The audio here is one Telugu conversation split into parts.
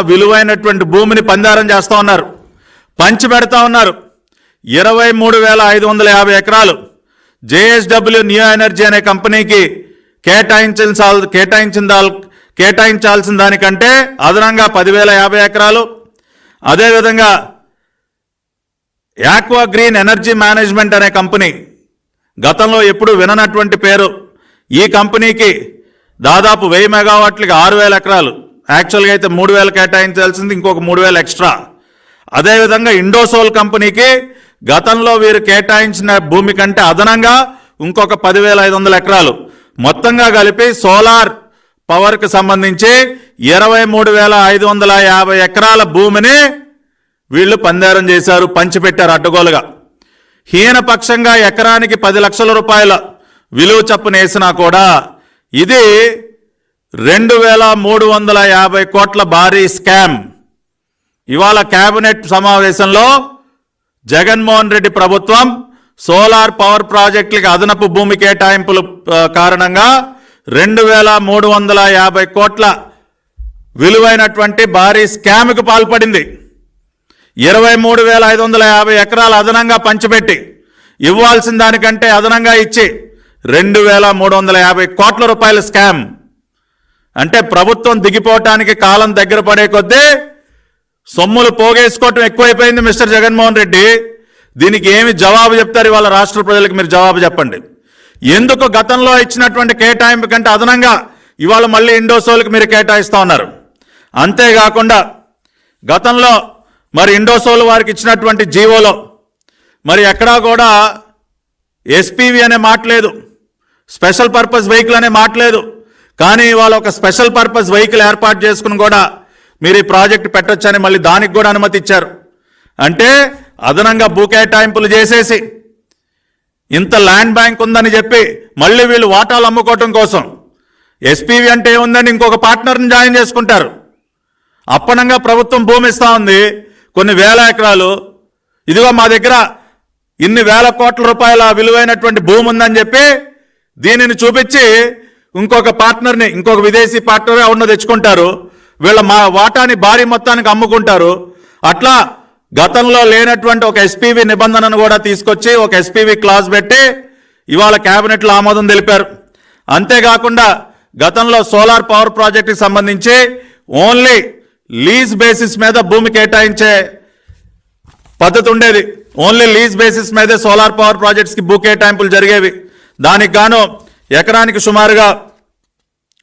విలువైనటువంటి భూమిని పందారం చేస్తూ ఉన్నారు. పంచి పెడతా ఉన్నారు. ఇరవై మూడు వేల ఐదు వందల యాభై ఎకరాలు జేఎస్డబ్ల్యూ న్యూ ఎనర్జీ అనే కంపెనీకి కేటాయించాల్ కేటాయించిన కేటాయించాల్సిన దానికంటే అదనంగా పదివేల యాభై ఎకరాలు. అదేవిధంగా యాక్వా గ్రీన్ ఎనర్జీ మేనేజ్మెంట్ అనే కంపెనీ గతంలో ఎప్పుడు విననటువంటి పేరు. ఈ కంపెనీకి దాదాపు వెయ్యి మెగావాట్లకి ఆరు వేల ఎకరాలు. యాక్చువల్గా అయితే మూడు వేలు కేటాయించాల్సింది ఇంకొక మూడు వేలు ఎక్స్ట్రా అదేవిధంగా ఇండోసోల్ కంపెనీకి గతంలో వీరు కేటాయించిన భూమి కంటే అదనంగా ఇంకొక పదివేల ఐదు వందల ఎకరాలు. మొత్తంగా కలిపి సోలార్ పవర్కి సంబంధించి ఇరవై మూడు వేల ఐదు వందల యాభై ఎకరాల భూమిని వీళ్ళు పందారం చేశారు పంచిపెట్టారు అడ్డగోలుగా. హీనపక్షంగా ఎకరానికి పది లక్షల రూపాయల విలువ చప్పున వేసినా కూడా ఇది రెండు వేల మూడు వందల యాభై కోట్ల భారీ స్కామ్. ఇవాళ కేబినెట్ సమావేశంలో జగన్మోహన్ రెడ్డి ప్రభుత్వం సోలార్ పవర్ ప్రాజెక్టులకి అదనపు భూమి కేటాయింపుల కారణంగా రెండు వేల మూడు వందల యాభై కోట్ల విలువైనటువంటి భారీ స్కామ్కి పాల్పడింది. ఇరవై మూడు వేల ఐదు వందల యాభై ఎకరాలు అదనంగా పంచిపెట్టి ఇవ్వాల్సిన దానికంటే అదనంగా ఇచ్చి రెండు వేల మూడు వందల యాభై కోట్ల రూపాయల స్కామ్. అంటే ప్రభుత్వం దిగిపోవటానికి కాలం దగ్గర పడే కొద్దీ సొమ్ములు పోగేసుకోవటం ఎక్కువైపోయింది మిస్టర్ జగన్మోహన్ రెడ్డి. దీనికి ఏమి జవాబు చెప్తారు ఇవాళ రాష్ట్ర ప్రజలకు మీరు జవాబు చెప్పండి. ఎందుకు గతంలో ఇచ్చినటువంటి కేటాయింపు కంటే అదనంగా ఇవాళ మళ్ళీ ఇండోసోల్కి మీరు కేటాయిస్తూ ఉన్నారు? అంతేకాకుండా గతంలో మరి ఇండోసోల్ వారికి ఇచ్చినటువంటి జీవోలో మరి ఎక్కడా కూడా ఎస్పీవి అనే మాట లేదు స్పెషల్ పర్పస్ వెహికల్ అనే మాట లేదు కానీ ఇవాళ ఒక స్పెషల్ పర్పస్ వెహికల్ ఏర్పాటు చేసుకుని కూడా మీరు ఈ ప్రాజెక్ట్ పెట్టొచ్చని మళ్ళీ దానికి కూడా అనుమతి ఇచ్చారు. అంటే అదనంగా భూ కేటాయింపులు చేసేసి ఇంత ల్యాండ్ బ్యాంక్ ఉందని చెప్పి మళ్ళీ వీళ్ళు వాటాలు అమ్ముకోవటం కోసం ఎస్పీవి అంటే ఏముందని ఇంకొక పార్ట్నర్ని జాయిన్ చేసుకుంటారు. అప్పనంగా ప్రభుత్వం భూమి ఇస్తా ఉంది కొన్ని వేల ఎకరాలు. ఇదిగో మా దగ్గర ఇన్ని వేల కోట్ల రూపాయల విలువైనటువంటి భూమి ఉందని చెప్పి దీనిని చూపించి ఇంకొక పార్ట్నర్ని ఇంకొక విదేశీ పార్ట్నర్ ఎవరినో తెచ్చుకుంటారు. వీళ్ళ మా వాటాని భారీ మొత్తానికి అమ్ముకుంటారు. అట్లా గతంలో లేనటువంటి ఒక ఎస్పీవి నిబంధనను కూడా తీసుకొచ్చి ఒక ఎస్పీవి క్లాస్ పెట్టి ఇవాళ క్యాబినెట్లో ఆమోదం తెలిపారు. అంతేకాకుండా గతంలో సోలార్ పవర్ ప్రాజెక్టుకి సంబంధించి ఓన్లీ లీజ్ బేసిస్ మీద భూమి కేటాయించే పద్ధతి ఉండేది. ఓన్లీ లీజ్ బేసిస్ మీదే సోలార్ పవర్ ప్రాజెక్ట్స్కి భూ కేటాయింపులు జరిగేవి. దానికి గాను ఎకరానికి సుమారుగా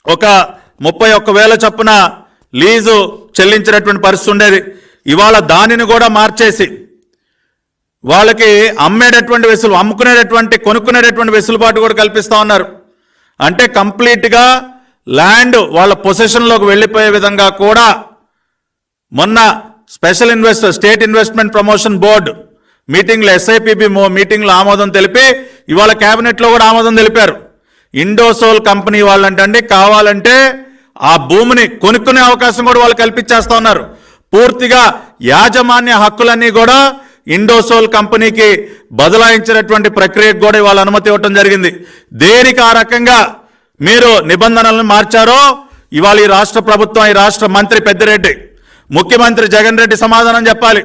ఒక ముప్పై ఒక్క వేల చొప్పున లీజు చెల్లించినటువంటి పరిస్థితి ఉండేది. ఇవాళ దానిని కూడా మార్చేసి వాళ్ళకి అమ్మేటటువంటి వెసులు అమ్ముకునేటటువంటి కొనుక్కునేటటువంటి వెసులుబాటు కూడా కల్పిస్తూ ఉన్నారు. అంటే కంప్లీట్గా ల్యాండ్ వాళ్ళ పొసెషన్లోకి వెళ్ళిపోయే విధంగా కూడా మొన్న special investor state investment promotion board మీటింగ్లో ఎస్ఐపిబి మీటింగ్లో ఆమోదం తెలిపి ఇవాళ క్యాబినెట్లో కూడా ఆమోదం తెలిపారు. ఇండోసోల్ కంపెనీ వాళ్ళంటే కావాలంటే ఆ భూమిని కొనుక్కునే అవకాశం కూడా వాళ్ళు కల్పించేస్తా ఉన్నారు. పూర్తిగా యాజమాన్య హక్కులన్నీ కూడా ఇండోసోల్ కంపెనీకి బదలాయించినటువంటి ప్రక్రియకు కూడా ఇవాళ అనుమతి ఇవ్వటం జరిగింది. దేనికి ఆ రకంగా మీరు నిబంధనలను మార్చారో ఇవాళ ఈ రాష్ట్ర ప్రభుత్వం ఈ రాష్ట్ర మంత్రి పెద్దిరెడ్డి ముఖ్యమంత్రి జగన్ రెడ్డి సమాధానం చెప్పాలి.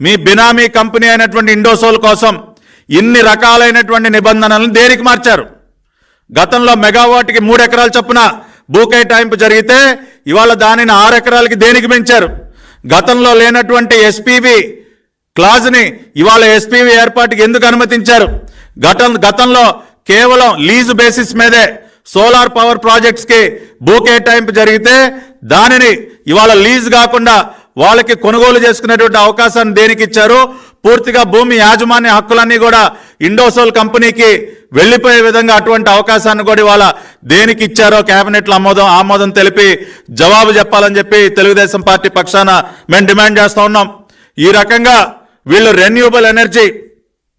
మీ బినామీ కంపెనీ అయినటువంటి ఇండోసోల్ కోసం ఇన్ని రకాలైనటువంటి నిబంధనలను దేనికి మార్చారు? గతంలో మెగావాట్కి మూడు ఎకరాలు చొప్పున భూ కేటాయింపు జరిగితే ఇవాళ దానిని ఆరు ఎకరాలకి దేనికి పెంచారు గతంలో లేనటువంటి ఎస్పీవి క్లాజ్ని ఇవాళ ఎస్పీవి ఏర్పాటుకి ఎందుకు అనుమతించారు? గతం గతంలో కేవలం లీజు బేసిస్ మీదే సోలార్ పవర్ ప్రాజెక్ట్స్కి భూ కేటాయింపు జరిగితే దానిని ఇవాళ లీజ్ కాకుండా వాళ్ళకి కొనుగోలు చేసుకునేటువంటి అవకాశాన్ని దేనికి ఇచ్చారు? పూర్తిగా భూమి యాజమాన్య హక్కులన్నీ కూడా ఇండోసోల్ కంపెనీకి వెళ్ళిపోయే విధంగా అటువంటి అవకాశాన్ని కూడా ఇవాళ దేనికి ఇచ్చారో కేబినెట్లో ఆమోదం ఆమోదం తెలిపి జవాబు చెప్పాలని చెప్పి తెలుగుదేశం పార్టీ పక్షాన మేము డిమాండ్ చేస్తూ ఉన్నాం. ఈ రకంగా వీళ్ళు రెన్యూబుల్ ఎనర్జీ